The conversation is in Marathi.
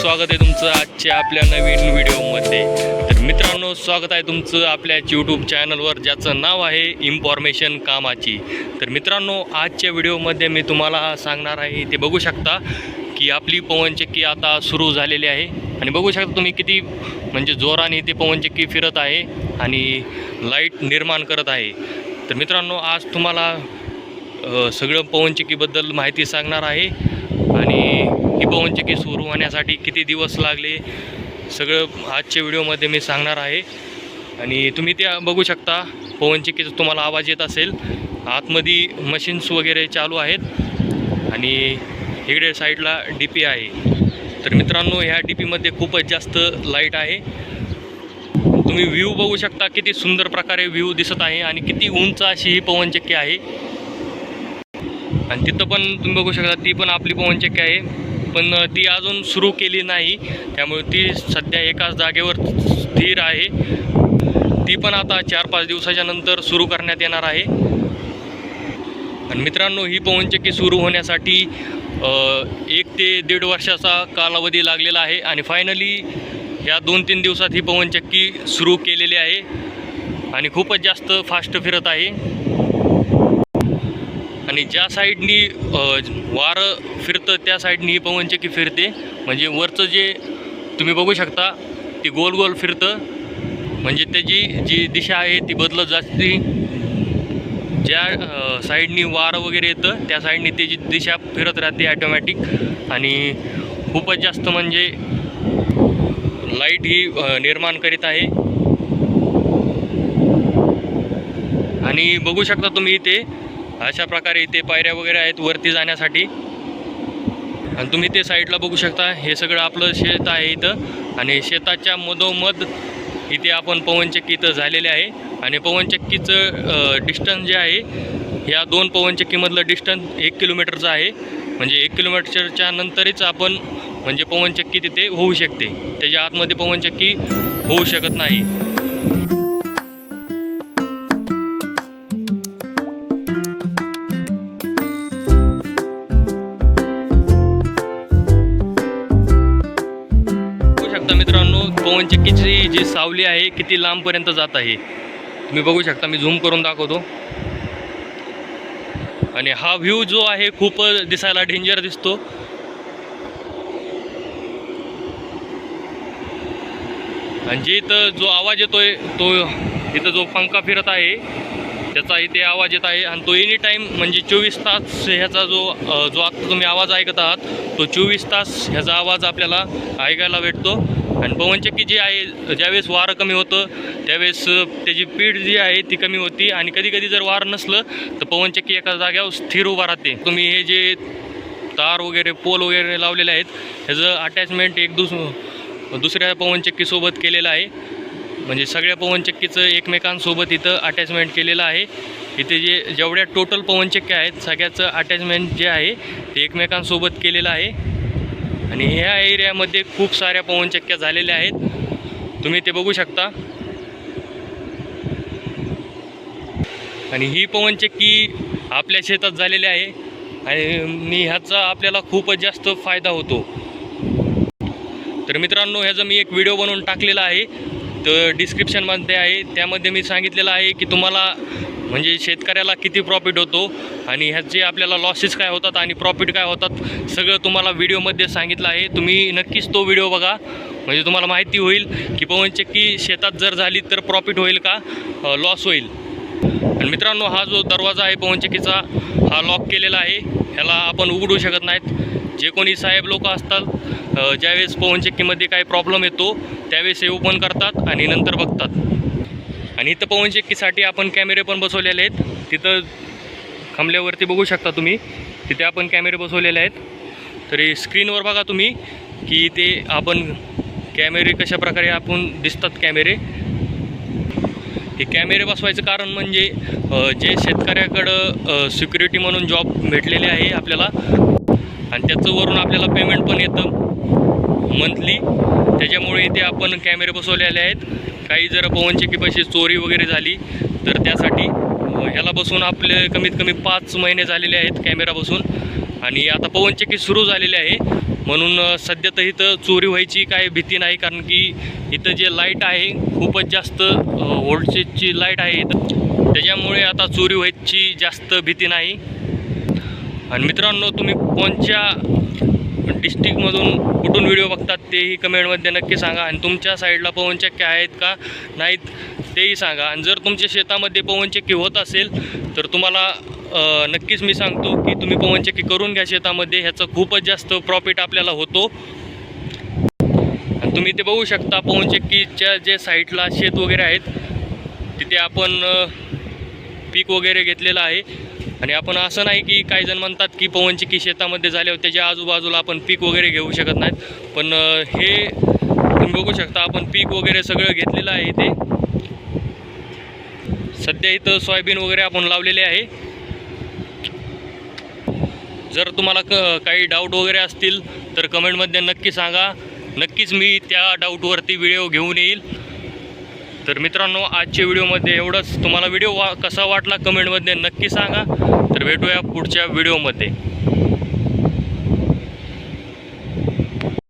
स्वागत आहे तुमचं आजच्या आपल्या नवीन व्हिडिओमध्ये. तर मित्रांनो स्वागत आहे तुमचं आपल्या यूट्यूब चॅनलवर ज्याचं नाव आहे इन्फॉर्मेशन कामाची. तर मित्रांनो आजच्या व्हिडिओमध्ये मी तुम्हाला सांगणार आहे ते बघू शकता की आपली पवनचक्की आता सुरू झालेली आहे. आणि बघू शकता तुम्ही किती म्हणजे जोराने ते पवनचक्की फिरत आहे आणि लाइट निर्माण करत आहे. तर मित्रांनो आज तुम्हाला सगळं पवनचक्कीबद्दल माहिती सांगणार आहे. ही पवनचक्की सुरू होण्यासाठी किती दिवस लागले सगळं आजच्या व्हिडिओमध्ये मी सांगणार आहे. आणि तुम्ही त्या बघू शकता पवनचक्कीचा तुम्हाला आवाज येत असेल. आतमध्ये मशीन्स वगैरे चालू आहेत. आणि इकडे साईडला डी पी आहे. तर मित्रांनो ह्या डी पीमध्ये खूपच जास्त लाइट आहे. तुम्ही व्ह्यू बघू शकता किती सुंदर प्रकारे व्ह्यू दिसत आहे आणि किती उंच अशी ही पवनचक्की आहे. आणि तिथं पण तुम्ही बघू शकता ती पण आपली पवनचक्की आहे. पण ती अजून सुरू केली नाही. त्यामुळे ती सध्या एकाच जागेवर स्थिर आहे. ती पण आता चार पाच दिवसाच्या नंतर सुरू करण्यात येणार आहे. आणि मित्रांनो ही पवनचक्की सुरू होण्यासाठी एक ते दीड वर्षाचा कालावधी लागलेला आहे. आणि फायनली या दोन तीन दिवसात ही पवनचक्की सुरू केलेली आहे. आणि खूपच जास्त फास्ट फिरत आहे. आणि ज्या साईडनी वारं फिरतं त्या साईडनी ही पवनचक्की फिरते. म्हणजे वरचं जे तुम्ही बघू शकता ती गोल गोल फिरतं. म्हणजे त्याची जी दिशा आहे ती बदलत जाते. ज्या साईडनी वारं वगैरे येतं त्या साईडनी त्याची दिशा फिरत राहते ॲटोमॅटिक आणि खूपच जास्त म्हणजे लाइट ही निर्माण करीत आहे. आणि बघू शकता तुम्ही इथे अशा प्रकारे इथे पायऱ्या वगैरे आहेत वरती जाण्यासाठी. आणि तुम्ही ते साईडला बघू शकता. हे सगळं आपलं शेत आहे इथं. आणि शेताच्या मधोमध इथे आपण पवनचक्की इथं झालेले आहे. आणि पवनचक्कीचं डिस्टन्स जे आहे ह्या दोन पवनचक्कीमधलं डिस्टन्स एक किलोमीटरचं आहे. म्हणजे एक किलोमीटरच्या नंतरच आपण म्हणजे पवनचक्की तिथे होऊ शकते. त्याच्या आतमध्ये पवनचक्की होऊ शकत नाही. पवनचक्कीची जी सावली आहे किती लांबपर्यंत जात आहे तुम्ही बघू शकता. मी झूम करून दाखवतो. आणि हा व्ह्यू जो आहे खूप दिसायला डेंजर दिसतो. आणि जे इथं जो आवाज येतोय तो इथं जो पंखा फिरत आहे त्याचा इथे आवाज येत आहे आणि तो एनी टाईम म्हणजे चोवीस तास ह्याचा जो जो आत्ता तुम्ही आवाज ऐकत आहात तो चोवीस तास ह्याचा आवाज आपल्याला ऐकायला भेटतो. आणि पवनचक्की जी आहे ज्यावेळेस वारं कमी होतं त्यावेळेस त्याची पीठ जी आहे ती कमी होती. आणि कधी कधी जर वारं नसलं तर पवनचक्की एका जाग्यावर स्थिर उभा राहते. तुम्ही हे जे तार वगैरे पोल वगैरे लावलेले आहेत ह्याचं अटॅचमेंट एक दुस दुसऱ्या पवनचक्कीसोबत केलेलं आहे. म्हणजे सगळ्या पवनचक्कीचं एकमेकांसोबत इथं अटॅचमेंट केलेलं आहे. इथे जे जेवढ्या टोटल पवनचक्क्या आहेत सगळ्याचं अटॅचमेंट जे आहे ते एकमेकांसोबत केलेलं आहे. आणि ह्या एरियामध्ये खूप साऱ्या पवनचक्क्या झालेल्या आहेत. तुम्ही ते बघू शकता. आणि ही पवनचक्की आपल्या शेतात झालेली आहे. आणि ह्याचा आपल्याला खूपच जास्त फायदा होतो. तर मित्रांनो ह्याचा मी एक व्हिडिओ बनवून टाकलेला आहे. तर डिस्क्रिप्शनमध्ये आहे. त्यामध्ये मी सांगितलेलं आहे की तुम्हाला म्हणजे शेतकऱ्याला किती प्रॉफिट होतो आणि ह्याचे आपल्याला लॉसेस काय होतात आणि प्रॉफिट काय होतात सगळं तुम्हाला व्हिडिओमध्ये सांगितलं आहे. तुम्ही नक्कीच तो व्हिडिओ बघा. म्हणजे तुम्हाला माहिती होईल की पवनचक्की शेतात जर झाली तर प्रॉफिट होईल का? लॉस होईल. आणि मित्रांनो हा जो दरवाजा आहे पवनचक्कीचा हा लॉक केलेला आहे. ह्याला आपण उघडू शकत नाहीत. जे कोणी साहेब लोक असतात ज्यावेळेस ज्यावेळेस पवनचक्कीमध्ये काही प्रॉब्लेम येतो त्यावेळेस हे ओपन करतात आणि नंतर बघतात. आणि इथं पवनचक्कीसाठी आपण कॅमेरे पण बसवलेले आहेत. तिथं खांबल्यावरती बघू शकता तुम्ही तिथे आपण कॅमेरे बसवलेले आहेत. तरी स्क्रीनवर बघा तुम्ही की ते आपण कॅमेरे कशा प्रकारे आपण दिसतात कॅमेरे हे कॅमेरे बसवायचं कारण म्हणजे जे शेतकऱ्याकडं सिक्युरिटी म्हणून जॉब भेटलेले आहे आपल्याला. आणि त्याचं वरून आपल्याला पेमेंट पण येतं. मंथली त्याच्यामुळे इथे आपण कॅमेरे बसवलेले आहेत. काही जर पवनचक्कीपाशी चोरी वगैरे झाली तर त्यासाठी ह्याला बसून आपले कमीत कमी पाच महिने झालेले आहेत कॅमेरा बसून. आणि आता पवनचक्की सुरू झालेली आहे. म्हणून सध्या तर इथं चोरी व्हायची काही भीती नाही कारण की इथं जे लाइट आहे खूपच जास्त व्होल्टेजची लाइट आहे इथं. त्याच्यामुळे आता चोरी व्हायची जास्त भीती नाही. आणि मित्रांनो तुम्ही कोणत्या डिस्ट्रिक्टमधून कुठून व्हिडिओ बघतात तेही कमेंटमध्ये नक्की सांगा. आणि तुमच्या साईडला पवनचक्की आहेत का? नाहीत तेही सांगा. आणि जर तुमच्या शेतामध्ये पवनचक्की होत असेल तर तुम्हाला नक्कीच मी सांगतो की तुम्ही पवनचक्की करून घ्या शेतामध्ये. ह्याचं खूपच जास्त प्रॉफिट आपल्याला होतो. आणि तुम्ही ते बघू शकता पवनचक्कीच्या जे साईडला शेत वगैरे आहेत तिथे आपण पीक वगैरे घेतलेलं आहे. आणि आपण असं नाही की काही जण म्हणतात की पवनचिक्की शेतामध्ये झाल्यावर त्याच्या आजूबाजूला आपण पीक वगैरे घेऊ शकत नाहीत. पण हे तुम्ही बघू शकता आपण पीक वगैरे सगळं घेतलेलं आहे इथे. सध्या इथं सोयाबीन वगैरे आपण लावलेले आहे. जर तुम्हाला क काही डाऊट वगैरे असतील तर कमेंटमध्ये नक्की सांगा. नक्कीच मी त्या डाऊटवरती व्हिडिओ घेऊन येईल. तर मित्रांनो आजच्या व्हिडिओमध्ये एवढंच. तुम्हाला व्हिडिओ वा कसा वाटला कमेंटमध्ये नक्की सांगा. तर भेटूया पुढच्या व्हिडिओमध्ये.